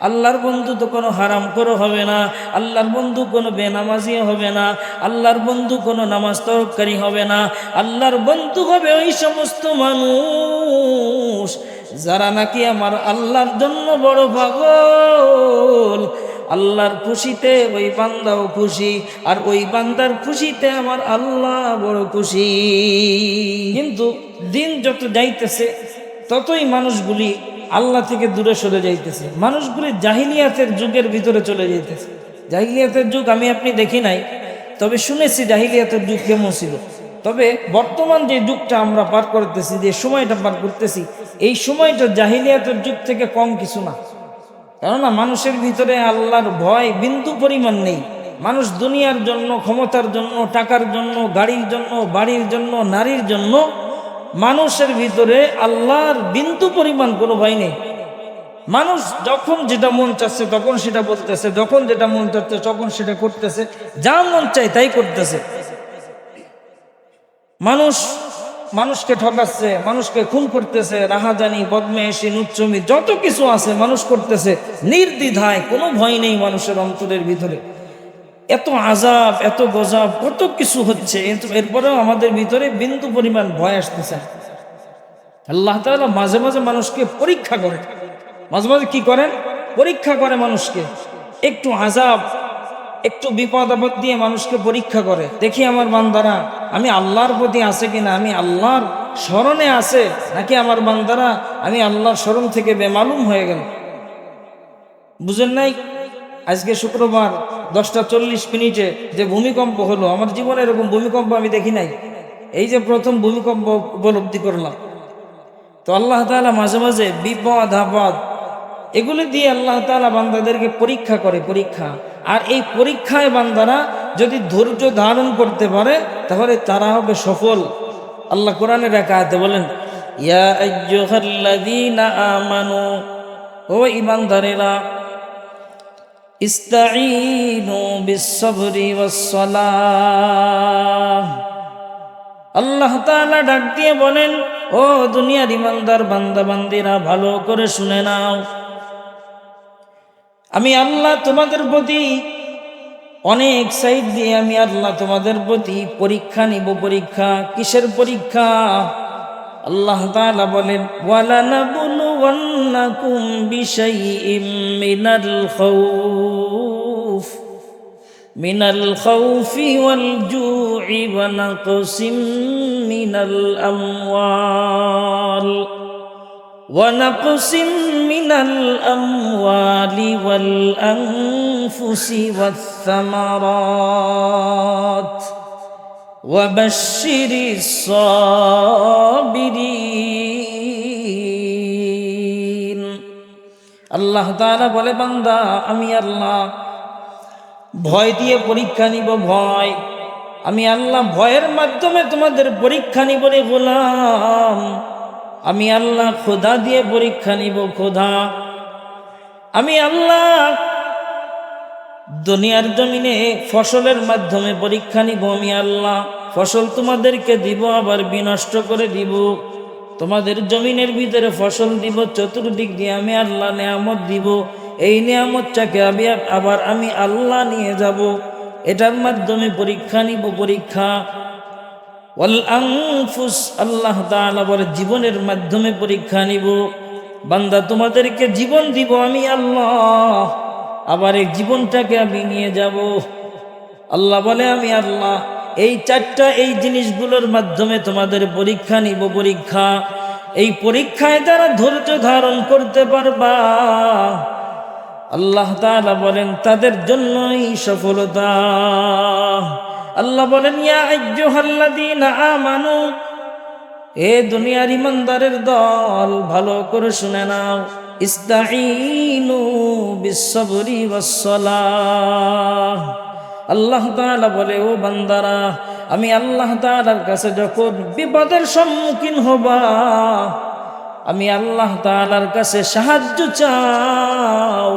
আল্লাহর বন্ধু তো কোনো হারাম করে হবে না, আল্লাহর বন্ধু কোনো বেনামাজি হবে না, আল্লাহর বন্ধু কোনো নামাজ তরকারি হবে না, আল্লাহর বন্ধু হবে ওই সমস্ত মানুষ যারা নাকি আমার আল্লাহর জন্য বড় পাগল। আল্লাহর খুশিতে ওই বান্দাও খুশি আর ওই বান্দার খুশিতে আমার আল্লাহ বড় খুশি। কিন্তু দিন যত যাইতেছে, ততই মানুষগুলি আল্লাহ থেকে দূরে সরে যাইতেছে। মানুষগুলি জাহিলিয়াতের যুগের ভিতরে চলে যাইতেছে। জাহিলিয়াতের যুগ আমি আপনি দেখি নাই, তবে শুনেছি জাহিলিয়াতের যুগ কেমন ছিল। তবে বর্তমান যে যুগটা আমরা পার করতেছি, যে সময়টা পার করতেছি, এই সময়টা জাহিলিয়াতের যুগ থেকে কম কিছু না। কেননা মানুষের ভিতরে আল্লাহর ভয় বিন্দু পরিমাণ নেই। মানুষ দুনিয়ার জন্য, ক্ষমতার জন্য, টাকার জন্য, গাড়ির জন্য, বাড়ির জন্য, নারীর জন্য মানুষের ভিতরে আল্লাহর বিন্দু পরিমাণ কোনো ভয় নেই। মানুষ যখন যেটা মন চাচ্ছে, তখন সেটা বলতেছে, যখন যেটা মন চাচ্ছে, তখন সেটা করতেছে, যা মন চায় তাই করতেছে। মানুষ মানুষকে ঠকাচ্ছে, মানুষকে খুন করতেছে, রাহাজানি বদমেশি নুচ্চমি, যত কিছু আছে মানুষ করতেছে, নির্দ্বিধায় কোনো ভয় নেই মানুষের অন্তরের ভিতরে। এত আজাব এত গজাব, কত কিছু হচ্ছে। এরপরেও আমাদের ভিতরে বিন্দু পরিমাণ ভয় আসতেছে। আল্লাহ তাআলা মাঝে মাঝে মানুষকে পরীক্ষা করে। মাঝে মাঝে কি করেন? পরীক্ষা করে মানুষকে। একটু আজাব একটু বিপদ আপদ দিয়ে মানুষকে পরীক্ষা করে। দেখি আমার বান্দারা, আমি আল্লাহর প্রতি আছে কিনা? আমি আল্লাহর স্মরণে আছে? নাকি আমার বান্দারা, আমি আল্লাহর স্মরণ থেকে বেমালুম হয়ে গেল? বুঝেন নাই? আজকে শুক্রবার। দশটা চল্লিশ মিনিটে যে ভূমিকম্প হলো, আমার জীবনে এরকম ভূমিকম্প আমি দেখি নাই। এই যে প্রথম ভূমিকম্প উপলব্ধি করলাম। তো আল্লাহ তাআলা মাঝে মাঝে বিপদ, আপদ, এগুলি দিয়ে আল্লাহ তাআলা বান্দাদেরকে পরীক্ষা করে, পরীক্ষা। আর এই পরীক্ষায় বান্দারা যদি ধৈর্য ধারণ করতে পারে, তাহলে তারা হবে সফল। আল্লাহ কোরআনের একাতে বলেন, ইয়া ও ইমানদারেরা ইস্তাঈনু বিস-সাবরি আল্লাহ তাআলা ডাক দিয়ে বলেন, ও দুনিয়ার ইমানদার বান্দা, বান্দিরা, ভালো করে শুনে নাও। আমি আল্লাহ তোমাদের প্রতি অনেক সাইড দিয়ে আমি আল্লাহ তোমাদের প্রতি পরীক্ষা নিব, পরীক্ষা কিসের পরীক্ষা? আল্লাহ তাআলা বলেন ونبلونكم بشيء من الخوف من الخوف والجوع ونقص من الأموال ونقص من الأموال والأنفس والثمرات. وبشر الصابرين. আল্লাহ তারা বলে, বান্দা, আমি আল্লাহ। ভয় দিয়ে পরীক্ষা নিব, ভয়। আমি আল্লাহ, ভয়ের মাধ্যমে তোমাদের পরীক্ষা নিব রে গোলাম। আমি আল্লাহ, খোদা দিয়ে পরীক্ষা নিব, খোদা। আমি আল্লাহ, দুনিয়ার জমিনে ফসলের মাধ্যমে পরীক্ষা নিব, আমি আল্লাহ। ফসল তোমাদেরকে দিব, আবার বিনষ্ট করে দিব। তোমাদের জমিনের ভিতরে ফসল দিব, চতুর্দিক দিয়ে আমি আল্লাহ নেয়ামত দিব। এই নিয়ামতটাকে আমি আবার আমি আল্লাহ নিয়ে যাব। এটার মাধ্যমে পরীক্ষা নিব, পরীক্ষা। আল্লাহ বলে জীবনের মাধ্যমে পরীক্ষা নিব। বান্দা, তোমাদেরকে জীবন দিব আমি আল্লাহ। আবার এই জীবনটাকে আমি নিয়ে যাব। আল্লাহ বলে আমি আল্লাহ। এই চারটা এই জিনিসগুলোর মাধ্যমে তোমাদের পরীক্ষা নিব পরীক্ষা। এই পরীক্ষায় যারা ধৈর্য ধারণ করতে পারবা, আল্লাহ তাআলা বলেন, তাদের জন্যই সফলতা। আল্লাহ বলেন আমানু, এ দুনিয়ার ইমানদারের দল, ভালো করে শুনে নাও। ইস্তাঈনু বিস-সাবরি ওয়াস-সালাহ। আল্লাহ তাআলা বলে, ও বান্দারা, আমি আল্লাহ তাআলার কাছে যখন বিপদের সম্মুখীন হবা, আমি আল্লাহ তাআলার কাছে সাহায্য চাও,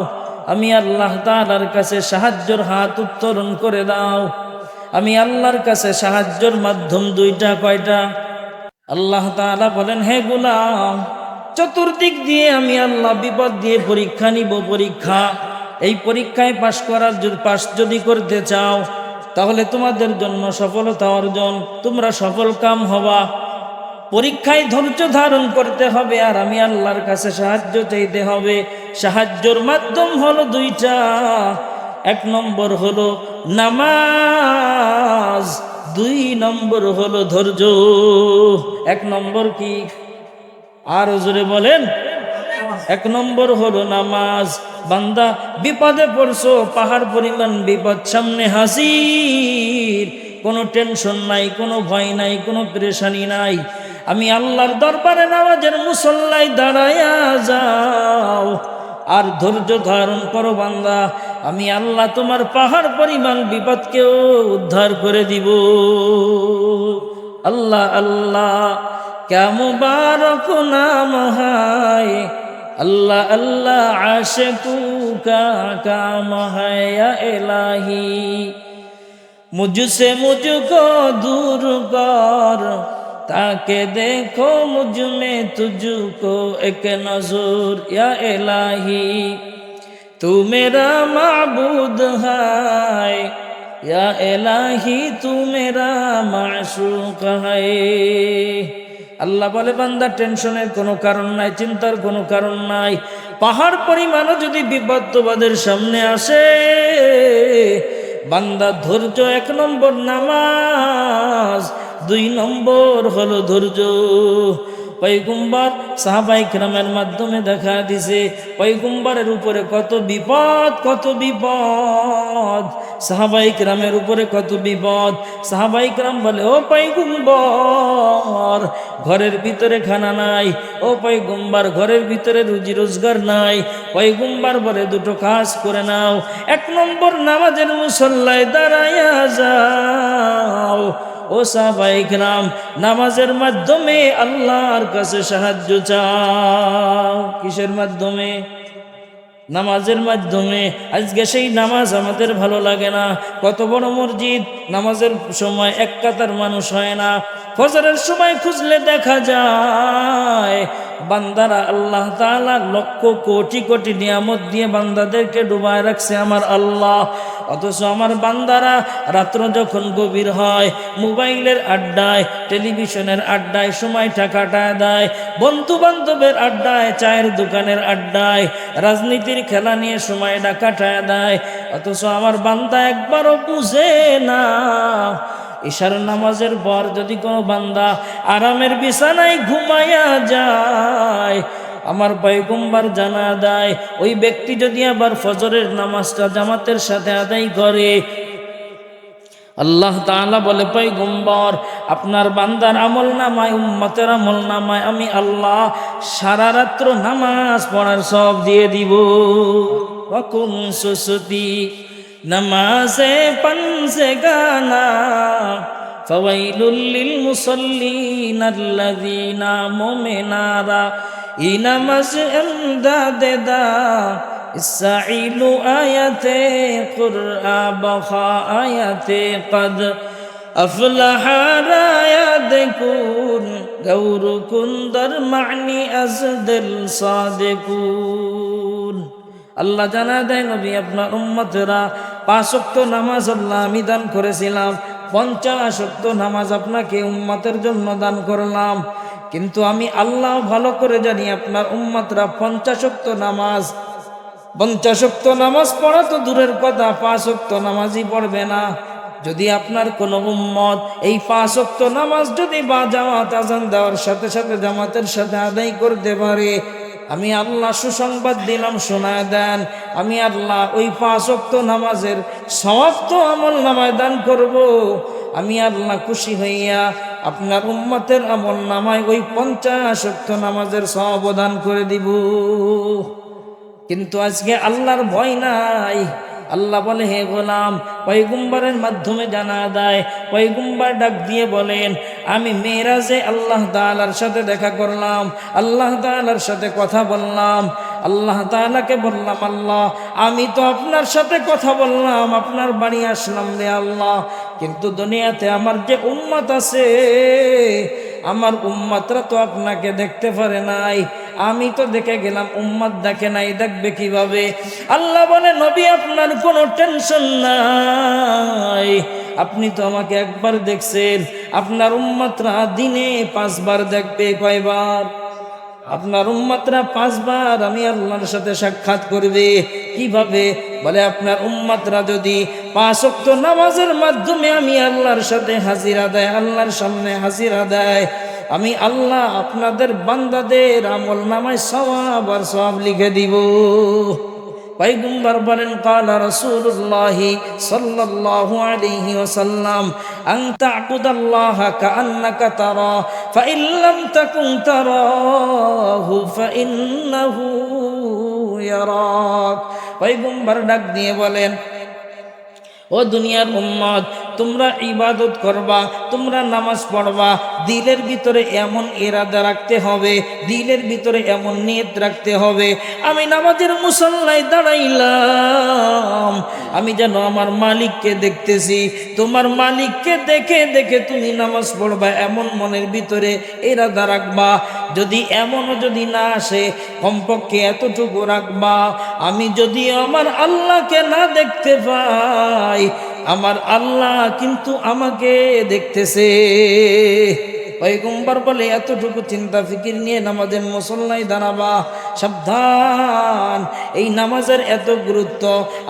আমি আল্লাহ তাআলার কাছে সাহায্যর হাত উত্তোলন করে দাও, আমি আল্লাহর কাছে সাহায্যর মাধ্যম দুইটা, কয়টা? আল্লাহ তাআলা বলেন, হে গোলাম, চতুর্দিক দিয়ে আমি আল্লাহ বিপদ দিয়ে পরীক্ষা নিব, পরীক্ষা এই পরীক্ষায় পাশ করার যদি পাশ যদি করতে চাও, তাহলে তোমাদের জন্য সফলতা অর্জন, তোমরা সফল কাম হবা। পরীক্ষায় ধৈর্য ধারণ করতে হবে, আর আমি আল্লাহর কাছে সাহায্য চাইতে হবে। সাহায্যর মাধ্যম হলো দুইটা। এক নম্বর হলো নামাজ, দুই নম্বর হলো ধৈর্য। এক নম্বর কি? আর জোরে বলেন। এক নম্বর হলো নামাজ বান্দা, বিপদে পড়ছো, পাহাড় পরিমাণ বিপদ, সামনে হাসির কোনো টেনশন নাই, কোনো ভয় নাই, কোনো পরেশানি নাই। আমি আল্লাহর দরবারে নামাজের মুসল্লাই দাঁড়াইয়া যাও। আর ধৈর্য ধারণ করো বান্দা, আমি আল্লাহ তোমার পাহাড় পরিমাণ বিপদকেও উদ্ধার করে দিব। আল্লাহ আল্লাহ কেমবারক নাম হায়। আল্লাহ আল্লাহ আশে কুকা কাম হয়া এলাহি। মুঝসে মুঝকো দূর কর, তাকে দেখো মুঝ মে তুঝকো এক নজুর এলাহি। তু মেরা মাবুদ হায় এলাহি তু মেরা মাশুক হায়। আল্লাহ বলে, বান্দা, টেনশনের কোনো কারণ নাই, চিন্তার কোনো কারণ নাই। পাহাড় পরিমাণও যদি বিপদ সামনে আসে, বান্দা, ধৈর্য এক নম্বর নামাজ, দুই নম্বর হলো ধৈর্য। পৈগুম্বার সাহাবাই ক্রামের মাধ্যমে দেখা দিছে পৈগুম্বারের উপরে কত বিপদ কত বিপদ। সাহাবাই ক্রামের উপরে কত বিপদ। সাহাবাই ক্রাম বলে, ও পৈগুম্বর ঘরের ভিতরে খানা নাই। ও পৈগুম্বার ঘরের ভিতরে রুজি রোজগার নাই। পৈগুম্বার বলে, দুটো কাজ করে নাও। এক নম্বর নামাজের মুসল্লায় দাঁড়াইয়া যাও। ও সাবাইক নাম নামাজের মাধ্যমে আল্লাহর কাছে সাহায্য চাও। কিসের মাধ্যমে? নামাজের মাধ্যমে। আজকে সেই নামাজ আমাদের ভালো লাগে না। কত বড় মসজিদ, নামাজের সময় এক কাতার মানুষ হয় না। ফজরের সময় খুঁজলে দেখা যায় বান্দারা আল্লাহ তালা লক্ষ কোটি কোটি নিয়ামত দিয়ে বান্দাদেরকে ডুবায় রাখছে আমার আল্লাহ। অথচ আমার বান্দারা রাত্র যখন গভীর হয়, মোবাইলের আড্ডায়, টেলিভিশনের আড্ডায় সময়টা কাটায় দেয় বন্ধু বান্ধবের আড্ডায়, চায়ের দোকানের আড্ডায়, রাজনীতির খেলা নিয়ে সময়টা কাটায় দেয়, অথচ আমার বান্দা একবারও বুঝে না। ঈশার নামাজের পর যদি কোনো বান্দা আরামের বিছানায় ঘুমাইয়া যায়, আমার পয়গম্বার জানা দেয়, ওই ব্যক্তি যদি আবার ফজরের নামাজটা জামাতের সাথে আদায় করে, আল্লাহ তাআলা বলে, পয়গম্বর, আপনার বান্দার আমল নামায়, উম্মতের আমল নামায়, আমি আল্লাহ সারা রাত্র নামাজ পড়ার সব দিয়ে দিব। ওয়াকুম সুসতি নমাজে পনসে গানা ফওয়াইলুল লিল মুসাল্লিন আল্লাযীনা মুমিনারা ইনামাজ এমদাদে দা ইসাইলু আয়াতে কুরআ বখা আয়াতে কদ أفلح رايا دكون غور كندر معني أزدل صادقون আল্লাহ জানা দেয় নবী আপনার উম্মতেরা পাঁচক্ত নামাজ আল্লাহ আমি দান করেছিলাম, পঞ্চাশ অক্ত নামাজ আপনাকে উম্মতের জন্য দান করলাম। কিন্তু আমি আল্লাহ ভালো করে জানি আপনার উম্মতরা পঞ্চাশক্ত নামাজ পঞ্চাশক্ত নামাজ পড়া তো দূরের কথা পাঁচক্ত নামাজই পড়বে না। যদি আপনার কোনো উম্মত এই পাঁচক্ত নামাজ যদি বা জামাত আজান দেওয়ার সাথে সাথে জামাতের সাথে আদায় করতে পারে আমি আল্লাহ সুসংবাদ দিলাম শোনায় দেন। আমি আল্লাহ ওই পাঁচক্ত নামাজের সমাপ্ত আমল নামায় দান করব। আমি আল্লাহ খুশি হইয়া আপনার উম্মতের আমল নামায় ওই পঞ্চাশ অক্ত নামাজের সমাবধান করে দিব। কিন্তু আজকে আল্লাহর ভয় নাই। আল্লাহ বলে, হে গোলাম, পয়গুম্বারের মাধ্যমে জানা দেয়। পয়গুম্বার ডাক দিয়ে বলেন, আমি মেয়েরাজে আল্লাহ তালার সাথে দেখা করলাম, আল্লাহ তালার সাথে কথা বললাম, আল্লাহ তালাকে বললাম, আল্লাহ, আমি তো আপনার সাথে কথা বললাম, আপনার বাড়ি আসলাম রে আল্লাহ, কিন্তু দুনিয়াতে আমার যে উম্মত আছে, আমার উম্মাতরা তো আপনাকে দেখতে পারে নাই। আমি তো দেখে গেলাম উম্মত দেখে নাই, দেখবে কীভাবে? আল্লাহ বলে, নবী, আপনার কোনো টেনশন নাই। আপনি তো আমাকে একবার দেখছেন। আপনার উম্মতরা দিনে পাঁচবার দেখবে কয়বার? আপনার উম্মতরা পাঁচবার আমি আল্লাহর সাথে সাক্ষাৎ করবে। কীভাবে? বলে, আপনার উম্মতরা যদি পাঁচ ওয়াক্ত নামাজের মাধ্যমে আমি আল্লাহর সাথে হাজিরা দেয়, আল্লাহর সামনে হাজিরা দেয় আমি আল্লাহ আপনাদের বান্দাদের আমল নামায় সওয়াব আর সওয়াব লিখে দিব। পয়গম্বর বলেন, কালা রাসূলুল্লাহ সাল্লাল্লাহু আলাইহি ওয়াসাল্লাম, আন তা'বুদাল্লাহ কাআন্নাকা তারা, ফাইন লাম তাকুন তারাহু ফাইন্নাহু ইয়ারাক। পয়গম্বর ডাক দিয়ে বলেন, ও দুনিয়ার উম্মত তোমরা ইবাদত করবা, তোমরা নামাজ পড়বা, দিলের ভিতরে এমন এরাদা রাখতে হবে, দিলের ভিতরে এমন নিয়ত রাখতে হবে। আমি নামাজের মুসল্লায় দাঁড়াইলাম, আমি যেন আমার মালিককে দেখতেছি। তোমার মালিককে দেখে দেখে তুমি নামাজ পড়বা, এমন মনের ভিতরে এরাদা রাখবা। যদি এমনও যদি না আসে, কমপক্ষে এতটুকু রাখবা। আমি যদি আমার আল্লাহকে না দেখতে পাই আমার আল্লাহ কিন্তু আমাকে দেখতেছে। পয়গম্বর বলে, এতটুকু চিন্তা, ফিকির নিয়ে নামাজের মুসল্লাই দাঁড়াবা, সাবধান। এই নামাজের এত গুরুত্ব,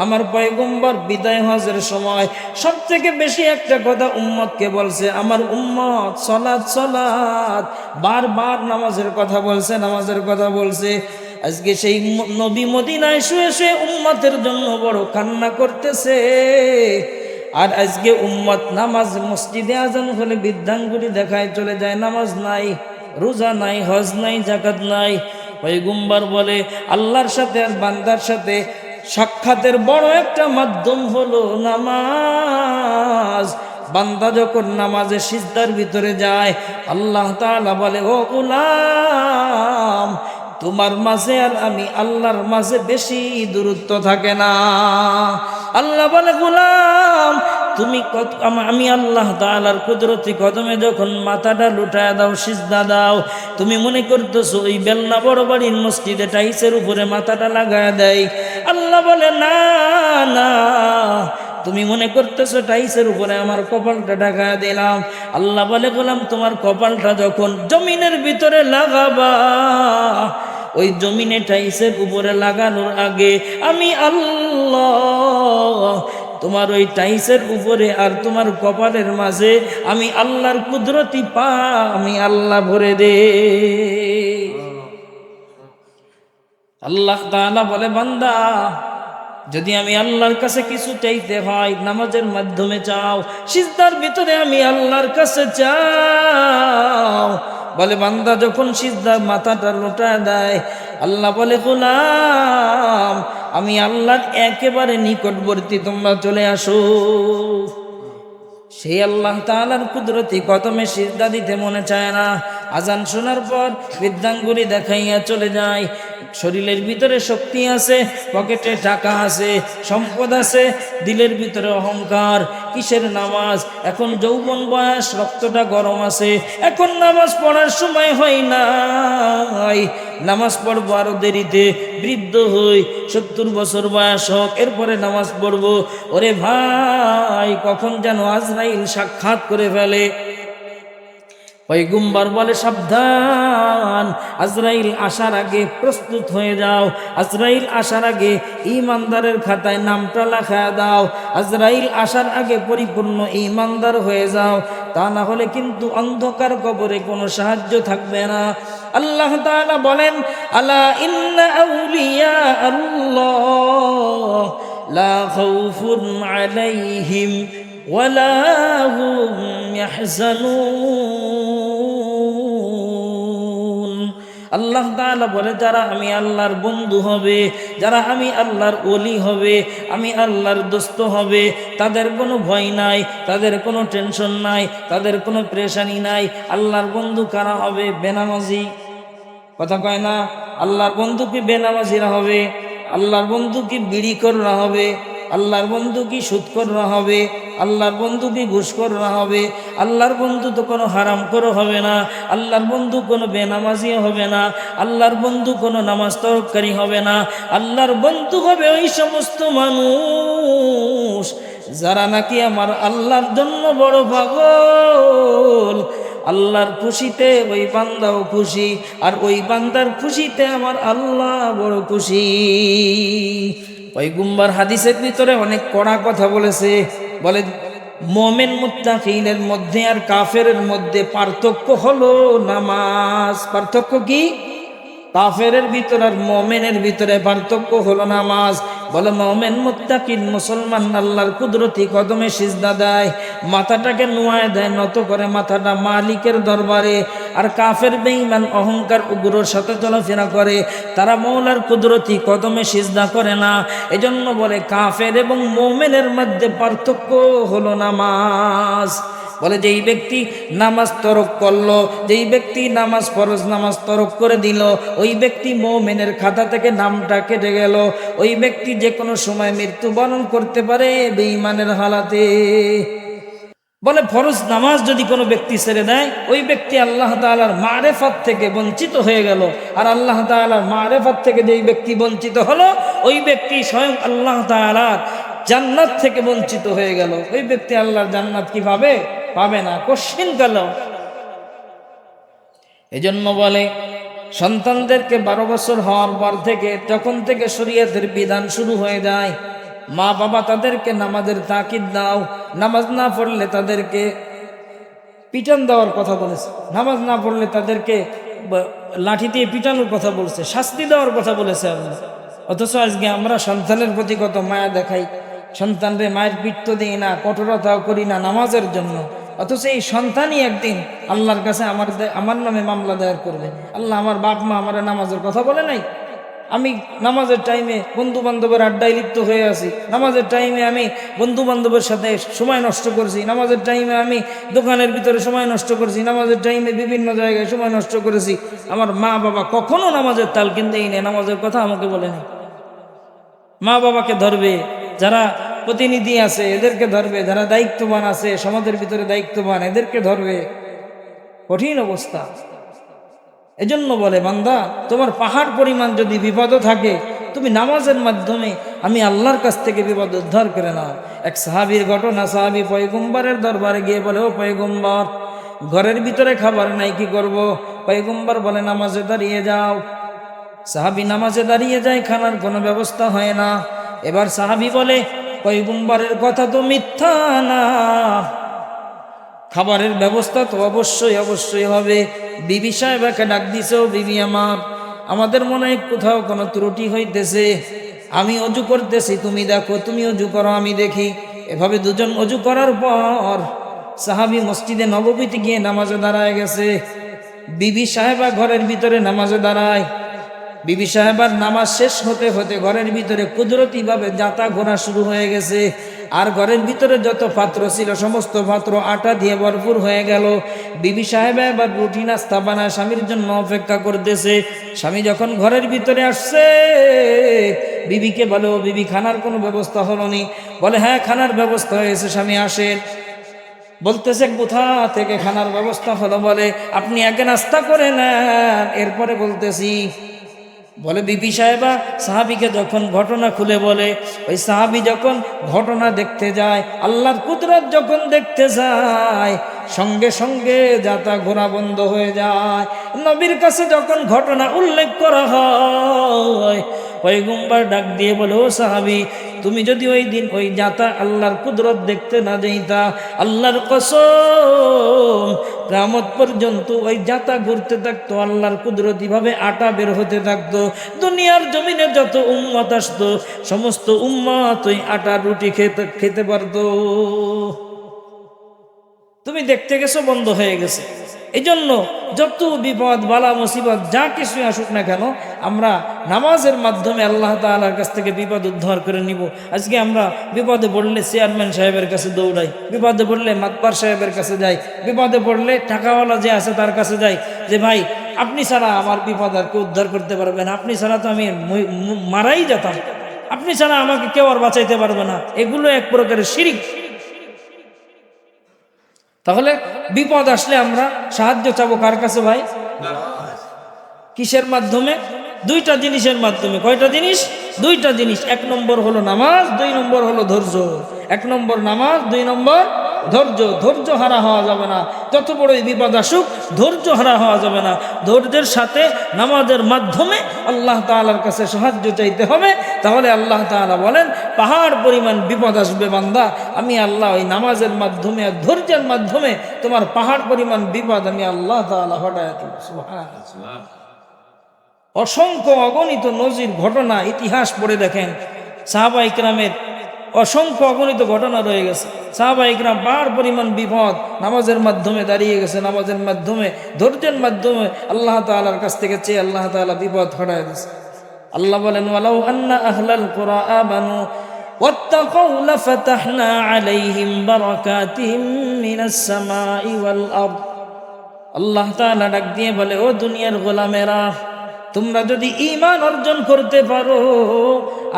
আমার পয়গম্বর বিদায় হজের সময় সব থেকে বেশি একটা কথা উম্মতকে বলছে, আমার উম্মত সলাদ সলাদ বারবার নামাজের কথা বলছে, নামাজের কথা বলছে। আজকে সেই নবী মদিনায় শুয়ে শুয়ে উম্মতের জন্য বড় কান্না করতেছে। আর আজকে উম্মত নামাজ মসজিদে আজান হলে বৃদ্ধাঙ্গুলি দেখায় চলে যায়, নামাজ নাই, রোজা নাই, হজ নাই জাকাত নাই। পয়গুম্বার বলে, আল্লাহর সাথে আর বান্দার সাথে সাক্ষাতের বড় একটা মাধ্যম হলো নামাজ। বান্দা যখন নামাজে সিজদার ভিতরে যায়, আল্লাহ তাআলা বলে, ও গুলাম তোমার মাঝে আর আমি আল্লাহর মাঝে বেশি দূরত্ব থাকে না। আল্লাহ বলে, গোলাম, তুমি কত আমি আল্লাহ তাআলার কুদরতি কদমে যখন মাথাটা লুটায় দাও, সিজদা দাও, তুমি মনে করতেছো ওই বেলনা বড় বাড়ির মসজিদে টাইসের উপরে মাথাটা লাগায় দেয়। আল্লাহ বলে, না না তুমি মনে করতেছো টাইসের উপরে আমার কপালটা ঢাকা দিলাম? আল্লাহ বলে বললাম তোমার কপালটা যখন জমিনের ভিতরে লাগাবা, ওই জমিনে টাইসের উপরে লাগানোর আগে আমি আল্লাহ, তোমার ওই টাইসের উপরে আর তোমার কপালের মাঝে আমি আল্লাহর কুদরতি পা আমি আল্লাহ ভরে দে। আল্লাহ তাআলা বলে, বান্দা যদি আমি আল্লাহর কাছে কিছু চাইতে হয়, নামাজের মাধ্যমে চাও, সিজদার ভিতরে আমি আল্লাহর কাছে চাও। বলে বান্দা যখন সিজদার মাথাটা লোটা দেয়, আল্লাহ বলে, গোলাম, আমি আল্লাহর একেবারে নিকটবর্তী, তোমরা চলে আসো। সেই আল্লাহ তাআলার কুদরতি কদমে সিজদা দিতে মনে চায় না। আজান শোনার পর বৃদ্ধাঙ্গুলি দেখাইয়া চলে যায়। শরীরের ভিতরে শক্তি আছে, পকেটে টাকা আছে, সম্পদ আছে, দিলের ভিতরে অহংকার, কিসের নামাজ? এখন যৌবন বয়স, রক্তটা গরম আছে, এখন নামাজ পড়ার সময় হয় নাই। নামাজ পড়ব আরও দেরিতে, বৃদ্ধ হই, সত্তর বছর বয়স হোক, এরপরে নামাজ পড়ব। ওরে ভাই, কখন যেন আজরাইল সাক্ষাৎ করে ফেলে। পয়গুম্বার বলে, সাবধান, আজরাইল আসার আগে প্রস্তুত হয়ে যাও। আজরাইল আসার আগে ইমানদারের খাতায় নামটা লেখা দাও। আজরাইল আসার আগে পরিপূর্ণ ইমানদার হয়ে যাও। তা না হলে কিন্তু অন্ধকার কবরে কোনো সাহায্য থাকবে না। আল্লাহ তাআলা বলেন, আলা ইন্না আউলিয়া আল্লাহ লা খাউফুন আলাইহিম ওয়ালা হুম ইয়াহজানুন আল্লাহ তাআলা বলে, যারা আমি আল্লাহর বন্ধু হবে, যারা আমি আল্লাহর ওলি হবে, আমি আল্লাহর দোস্ত হবে, তাদের কোনো ভয় নাই, তাদের কোনো টেনশন নাই, তাদের কোনো প্রেশানি নাই। আল্লাহর বন্ধু কারা হবে? বেনামাজি। কথা কয় না, আল্লাহর বন্ধু কি বেনামাজিরা হবে? আল্লাহর বন্ধু কি বিড়ি কররা হবে? আল্লাহর বন্ধু কি সুৎকররা হবে? আল্লাহর বন্ধু কি ঘুষকররা হবে? আল্লাহর বন্ধু তো কোনো হারাম করো হবে না। আল্লাহর বন্ধু কোনো বেনামাজিও হবে না। আল্লাহর বন্ধু কোনো নামাজ তরকারি হবে না। আল্লাহর বন্ধু হবে ওই সমস্ত মানুষ যারা নাকি আমার আল্লাহর জন্য বড় পাগল। আল্লাহর খুশিতে ওই বান্দাও খুশি আর ওই বান্দার খুশিতে আমার আল্লাহ বড় খুশি। ওই গুম্বার হাদিসের ভিতরে অনেক কড়া কথা বলেছে। বলে, মোমেন মুত্তাকিনের মধ্যে আর কাফের মধ্যে পার্থক্য হলো নামাজ। পার্থক্য কি? কাফের ভিতরে আর মোমেনের ভিতরে পার্থক্য হলো নামাজ। বলে, মোমেন মুত্তাকিন, মুসলমান আল্লাহর কুদরতি কদমে সিজদা দেয়, মাথাটাকে নোয়ায় দেয়, নত করে মাথাটা মালিকের দরবারে, আর কাফের বেঈমান অহংকার উগ্রর সাথে চলাফেরা করে, তারা মৌলার কুদরতি কদমে সিজদা করে না। এজন্য বলে, কাফের এবং মোমেনের মধ্যে পার্থক্য হলো নামাজ। বলে, যেই ব্যক্তি নামাজ তরক করল, যেই ব্যক্তি নামাজ ফরজ নামাজ তরক করে দিল, ওই ব্যক্তি মোমেনের খাতা থেকে নামটা কেটে গেল। ওই ব্যক্তি যে কোনো সময় মৃত্যুবরণ করতে পারে বেঈমানের হালাতে। বলে, ফরজ নামাজ যদি কোনো ব্যক্তি ছেড়ে দেয়, ওই ব্যক্তি আল্লাহ তালার মারেফত থেকে বঞ্চিত হয়ে গেল। আর আল্লাহ তালার মারেফত থেকে যেই ব্যক্তি বঞ্চিত হলো, ওই ব্যক্তি স্বয়ং আল্লাহ তালার জান্নাত থেকে বঞ্চিত হয়ে গেল। ওই ব্যক্তি আল্লাহর জান্নাত কি পাবে পাবে না কশিন গেল এজন্য বলে, সন্তানদেরকে বারো বছর হওয়ার পর থেকে, তখন থেকে শরীয়তের বিধান শুরু হয়ে যায়। মা বাবা তাদেরকে নামাজের তাকিদ দাও, নামাজ না পড়লে তাদেরকে পিটান দেওয়ার কথা বলেছে। নামাজ না পড়লে তাদেরকে লাঠি দিয়ে পিটানোর কথা বলছে, শাস্তি দেওয়ার কথা বলেছে অথচ আজকে আমরা সন্তানের প্রতি কত মায়া দেখাই। সন্তানরে মায়ের পিঠ তো দিই না, কঠোরতাও করি না নামাজের জন্য। অথচ এই সন্তানই একদিন আল্লাহর কাছে আমার আমার নামে মামলা দায়ের করবে। আল্লাহ আমার বাপ, মা আমার নামাজের কথা বলে নাই? আমি নামাজের টাইমে বন্ধু বান্ধবের আড্ডায় লিপ্ত হয়ে আছি। নামাজের টাইমে আমি বন্ধু বান্ধবের সাথে সময় নষ্ট করছি। নামাজের টাইমে আমি দোকানের ভিতরে সময় নষ্ট করছি। নামাজের টাইমে বিভিন্ন জায়গায় সময় নষ্ট করেছি। আমার মা বাবা কখনো নামাজের তাল কিনতেই নেই নামাজের কথা আমাকে বলে বলেনি। মা বাবাকে ধরবে। যারা প্রতিনিধি আছে, এদেরকে ধরবে, যারা দায়িত্ববান আছে, সমাজের ভিতরে দায়িত্ববান, এদেরকে ধরবে। কঠিন অবস্থা। এজন্য বলে, বান্দা, তোমার পাহাড় পরিমাণ যদি বিপদও থাকে, তুমি নামাজের মাধ্যমে আমি আল্লাহর কাছ থেকে বিপদ উদ্ধার করে নাও। এক সাহাবির ঘটনা, সাহাবি পয়গম্বরের দরবারে গিয়ে বলে, ও পয়গম্বর, ঘরের ভিতরে খাবার নাই, কি করব? পয়গম্বর বলে, নামাজে দাঁড়িয়ে যাও। সাহাবি নামাজে দাঁড়িয়ে যায়, খানার কোনো ব্যবস্থা হয় না। এবার সাহাবি বলে পয়গম্বরের কথা তো মিথ্যা না। খাবারের ব্যবস্থা তো অবশ্যই অবশ্যই হবে। বিবি সাহেবাকে ডাক দিছেও বিবি আমার। আমাদের মনে কোথাও কোনো ত্রুটি হইতেছে। আমি অজু করতেছি, তুমি দেখো, তুমি অজু করো, আমি দেখি। এভাবে দুজন অজু করার পর সাহাবি মসজিদে নববীতে গিয়ে নামাজে দাঁড়ায় গেছে। বিবি সাহেবা ঘরের ভিতরে নামাজে দাঁড়ায়। বিবি সাহেবার নামাজ শেষ হতে হতে ঘরের ভিতরে কুদরতিভাবে যাতা ঘোরা শুরু হয়ে গেছে। আর ঘরের ভিতরে যত পাত্র ছিল, সমস্ত পাত্র আটা দিয়ে ভরপুর হয়ে গেল। বিবি সাহেব এবার রুটি, নাস্তা বানায় স্বামীর জন্য অপেক্ষা করতেছে। স্বামী যখন ঘরের ভিতরে আসছে, বিবিকে বলো বিবি, খানার কোনো ব্যবস্থা হলো নি বলে হ্যাঁ খানার ব্যবস্থা হয়েছে, স্বামী আসেন। বলতেছে, কোথা থেকে খানার ব্যবস্থা হলো? বলে, আপনি আগে নাস্তা করে নেন। এরপরে বলতেছি বলে বিপি সাহেবা, সাহাবিকে যখন ঘটনা খুলে বলে, ওই সাহাবি যখন ঘটনা দেখতে যায়, আল্লাহর কুদরত যখন দেখতে যায়, সঙ্গে সঙ্গে যাতা ঘোরা বন্ধ হয়ে যায়। নবীর কাছে যখন ঘটনা উল্লেখ করা হয়, ওই গুম্বার ডাক দিয়ে বলে, ও সাহাবি তুমি যদি ওই দিন ওই যাতা আল্লাহর কুদরত দেখতে না যাইতা, আল্লাহর কসম গ্রামত পর্যন্ত ওই যাতা ঘুরতে থাকতো, আল্লাহর কুদরতিভাবে আটা বের হতে থাকতো। দুনিয়ার জমিনে যত উম্মত আসতো, সমস্ত উম্মত ওই আটা রুটি খেতে খেতে পারতো। তুমি দেখতে গেছো বন্ধ হয়ে গেছে। এই জন্য যত বিপদ, বালা, মুসিবত, যা কিছু আসুক না কেন, আমরা নামাজের মাধ্যমে আল্লাহ তাআলার কাছ থেকে বিপদ উদ্ধার করে নিব। আজকে আমরা বিপদে পড়লে চেয়ারম্যান সাহেবের কাছে দৌড়াই, বিপদে পড়লে মাতবার সাহেবের কাছে যাই, বিপদে পড়লে টাকাওয়ালা যে আছে তার কাছে যাই যে, ভাই, আপনি ছাড়া আমার বিপদ আর কেউ উদ্ধার করতে পারবেন আপনি ছাড়া তো আমি মারাই যেতাম, আপনি ছাড়া আমাকে কেউ আর বাঁচাইতে পারবে না। এগুলো এক প্রকারের শিরিক। তাহলে বিপদ আসলে আমরা সাহায্য চাবো কার কাছে ভাই? কিসের মাধ্যমে? দুইটা জিনিসের মাধ্যমে। কয়টা জিনিস? দুইটা জিনিস। এক নম্বর হলো নামাজ, দুই নম্বর হলো ধৈর্য। এক নম্বর নামাজ, দুই নম্বর ধৈর্য ধৈর্য হারা হওয়া যাবে না। যত বড়ই বিপদ আসুক ধৈর্য হারা হওয়া যাবে না। ধৈর্যের সাথে নামাজের মাধ্যমে আল্লাহ তাআলার কাছে সাহায্য চাইতে হবে। তাহলে আল্লাহ তাআলা বলেন পাহাড় পরিমাণ বিপদ আসবে বান্দা। আমি আল্লাহ ওই নামাজের মাধ্যমে আর ধৈর্যের মাধ্যমে তোমার পাহাড় পরিমাণ বিপদ আমি আল্লাহ তাআলা হটায় অসংখ্য অগণিত নজির ঘটনা ইতিহাস পড়ে দেখেন। সাহাবা ইকরামের অসংখ্য অগণিত ঘটনা রয়ে গেছে সাহাবা ইকরাম বার পরিমাণ বিপদ নামাজের মাধ্যমে দাঁড়িয়ে গেছে নামাজের মাধ্যমে ধৈর্যের মাধ্যমে আল্লাহ তাআলার কাছ থেকে চেয়ে আল্লাহ তাআলা বিপদ হটায় দিয়েছে আল্লাহ বলেন ওয়ালাউ আন্না আহলাল কুরা আমানু واتقوا لفتحنا عليهم بركات من السماء والأرض আল্লাহ তাআলা ডাক দিয়ে বলে ও দুনিয়ার গোলামেরা তোমরা যদি ঈমান অর্জন করতে পারো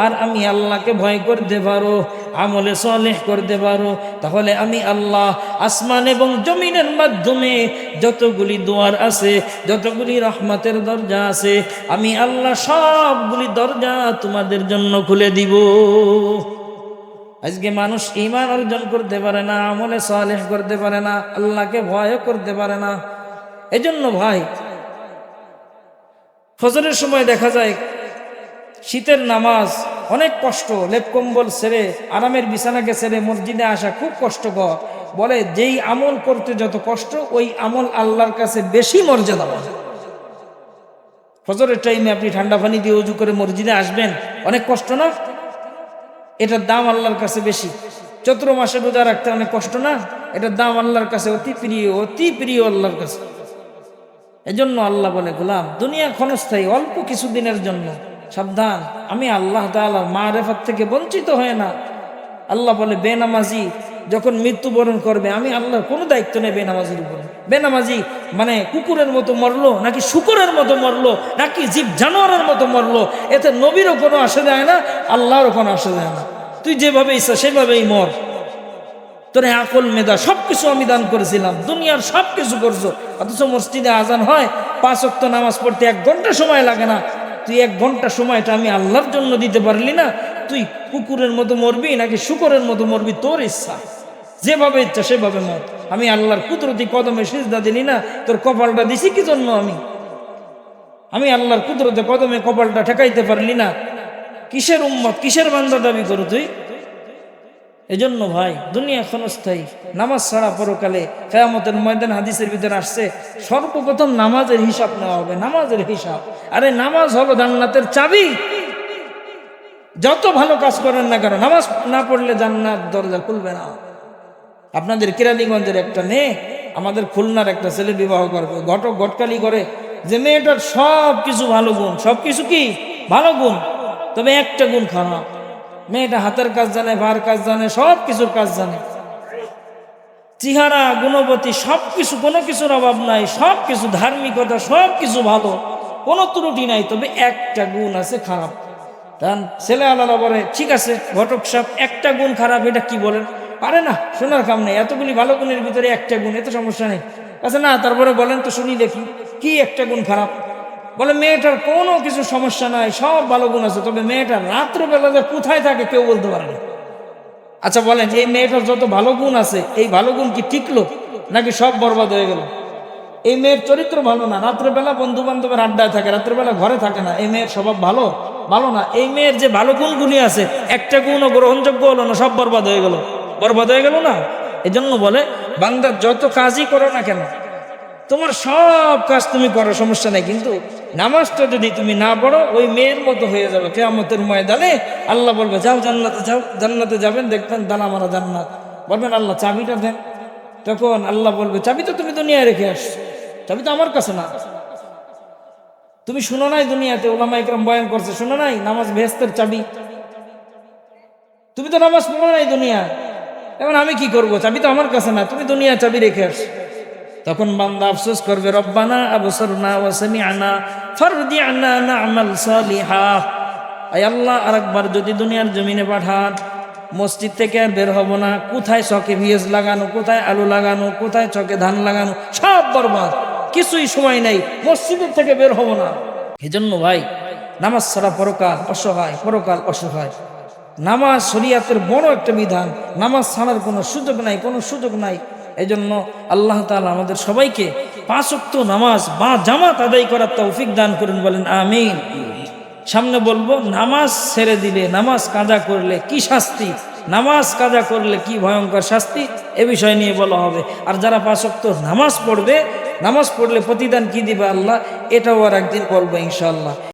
আর আমি আল্লাহকে ভয় করতে পারো, আমলে সলেহ করতে পারো, তাহলে আমি আল্লাহ আসমান এবং জমিনের মাধ্যমে যতগুলি দুয়ার আছে, যতগুলি রহমতের দরজা আছে, আমি আল্লাহ সবগুলি দরজা তোমাদের জন্য খুলে দিব। আজকে মানুষ ইমান অর্জন করতে পারে না, আমলে সালেহ করতে পারে না, আল্লাহকে ভয় করতে পারে না। এজন্য ভাই ফজরের সময় দেখা যায় শীতের নামাজ অনেক কষ্ট, লেপ কম্বল সেরে, আরামের বিছানাকে সেরে মসজিদে আসা খুব কষ্টকর। বলে, যেই আমল করতে যত কষ্ট, ওই আমল আল্লাহর কাছে বেশি মর্যাদা ফজরের টাইমে আপনি ঠান্ডা পানি দিয়ে উজু করে মসজিদে আসবেন, অনেক কষ্ট না? এটার দাম আল্লাহর কাছে বেশি। চৈত্র মাসে রোজা রাখতে অনেক কষ্ট না? এটার দাম আল্লাহর কাছে অতি প্রিয় অতি প্রিয় আল্লাহর কাছে। এজন্য আল্লাহ বলে, গোলাম, দুনিয়া ক্ষণস্থায়ী, অল্প কিছুদিনের জন্য। সাবধান, আমি আল্লাহ তাআলা মা রেফাত থেকে বঞ্চিত হয় না। আল্লাহ বলে, বেনামাজি, যখন মৃত্যুবরণ করবে, আমি আল্লাহর কোনো দায়িত্ব নেই বেনামাজির উপরে। বেনামাজি মানে কুকুরের মতো মরলো, নাকি শুকুরের মতো মরলো, নাকি জীব জানোয়ারের মতো মরলো, এতে নবীরও কোনো আসে যায় না, আল্লাহরও কোনো আসে যায় না। তুই যেভাবে ইচ্ছা, সেভাবেই মর। তোর আকল মেধা সব কিছু আমি দান করেছিলাম, দুনিয়ার সব কিছু করছ। অথচ মসজিদে আজান হয়, পাঁচ অক্ত নামাজ পড়তে এক ঘণ্টা সময় লাগে না। তুই এক ঘণ্টা সময়টা আমি আল্লাহর জন্য দিতে পারলি না। তুই কুকুরের মতো মরবি নাকি শুকরের মতো মরবি? তোর ইচ্ছা। যেভাবে ইচ্ছা, সেভাবে মর। আমি আল্লাহর কুদরতি কদমে সিজদা দিলি না, তোর কপালটা দিছি কি জন্য আমি? আমি আল্লাহর কুদরতে কদমে কপালটা ঠেকাইতে পারলি না। কিসের উম্মত, কিসের বান্দা দাবি করো তুই? এজন্য ভাই, দুনিয়া ক্ষণস্থায়ী। নামাজ ছাড়া পরকালে কেয়ামতের ময়দান হাদিসের ভিতরে আসছে, সর্বপ্রথম নামাজের হিসাব নেওয়া হবে, নামাজের হিসাব। আরে নামাজ হলো জান্নাতের চাবি। যত ভালো কাজ করেন না কেন, নামাজ না পড়লে জান্নাত দরজা খুলবে না। আপনাদের কিরানীগঞ্জের একটা মেয়ে, আমাদের খুলনার একটা ছেলে বিবাহ করবে, ঘটক ঘটকালি করে। যে মেয়েটার সব কিছু ভালো গুণ সব কিছু কি? ভালো গুণ। তবে একটা গুণ খারাপ। মেয়েটা হাতের কাজ জানে, ভার কাজ জানে, সব কিছুর কাজ জানে। চেহারা, গুণবতী, সব কিছু, কোনো কিছুর অভাব নাই, সব কিছু ধার্মিকতা, সব কিছু ভালো। কোনো ত্রুটি নাই, তবে একটা গুণ আছে খারাপ। তান, ছেলে আলাদা বলে, ঠিক আছে, ঘটক সাহেব, একটা গুণ খারাপ, এটা কি বলেন? পারে না, শোনার কাম নেই, এতগুলি ভালো গুণের ভিতরে একটা গুণ, এত সমস্যা নেই। আচ্ছা না, তারপরে বলেন তো, শুনি দেখি, কি একটা গুণ খারাপ? বলে, মেয়েটার কোনো কিছু সমস্যা নাই, সব ভালো গুণ আছে, তবে মেয়েটার রাত্রবেলা যে কোথায় থাকে কেউ বলতে পারে না। আচ্ছা বলেন, এই মেয়েটার যত ভালো গুণ আছে, এই ভালো গুণ কি টিকলো, নাকি সব বরবাদ হয়ে গেল? এই মেয়ের চরিত্র ভালো না, রাত্রেবেলা বন্ধু বান্ধবের আড্ডায় থাকে, রাত্রেবেলা ঘরে থাকে না, এই মেয়ের স্বভাব ভালো ভালো না, এই মেয়ের যে ভালো গুণগুলি আছে, একটা গুণও গ্রহণযোগ্য হলো না, সব বরবাদ হয়ে গেল। বরবাদ হয়ে গেল না? এজন্য বলে, বান্দার যত কাজই করো না কেন তোমার সব কাজ তুমি করো, সমস্যা নেই। কিন্তু নামাজটা যদি তুমি না পড়ো, ওই মেয়ের মতো হয়ে যাবে কেয়ামতের ময়দানে। আল্লাহ বলবে, যাও জান্নাতে যাও, জান্নাতে যাবেন, দেখবেন দানা মারা জান্নাত। বলবেন, আল্লাহ, চাবিটা দেন। তখন আল্লাহ বলবে, চাবি তো তুমি দুনিয়ায় রেখে আসছো। চাবি তো আমার কাছে না। তুমি শুনো নাই দুনিয়াতে ওলামা ইকরাম বয়ান করছে, শুনো নাই? নামাজ ভেস্তের চাবি। তুমি তো নামাজ পড়ো নাই দুনিয়া এখন আমি কি করব? চাবি তো আমার কাছে না, তুমি দুনিয়া চাবি রেখে আস তখন বান্দা আফসোস করবে, রব্বানা আবসরনা ওয়া সামিআনা ফারজি'না না'মাল সালিহা। আয় আল্লাহ, আরেকবার যদি দুনিয়ার জমিনে পাঠান, মসজিদ থেকে আর বের হব না। কোথায় চকে ভিএস লাগানো, কোথায় আলু লাগানো, কোথায় চকে ধান লাগানো, সব বরবাদ। কিছুই সময় নেই, মসজিদের থেকে বের হব না। এজন্য ভাই, নামাজ ছাড়া পরকাল অসহায় পরকাল অসহায়। নামাজ শরিয়াতের বড় একটা বিধান। নামাজ ছাড়ার কোনো সুযোগ নাই, কোনো সুযোগ নাই। এজন্য আল্লাহ তালা আমাদের সবাইকে পাঁচক্ত নামাজ বা জামাত আদায় করার তৌফিক দান করেন, বলেন আমিন। সামনে বলব, নামাজ ছেড়ে দিলে, নামাজ কাজা করলে কি শাস্তি? নামাজ কাজা করলে কি ভয়ঙ্কর শাস্তি? এ বিষয় নিয়ে বলা হবে। আর যারা পাঁচক্ত নামাজ পড়বে, নামাজ পড়লে প্রতিদান কি দিবে আল্লাহ? এটাও আর একদিন বলব ইনশাআল্লাহ।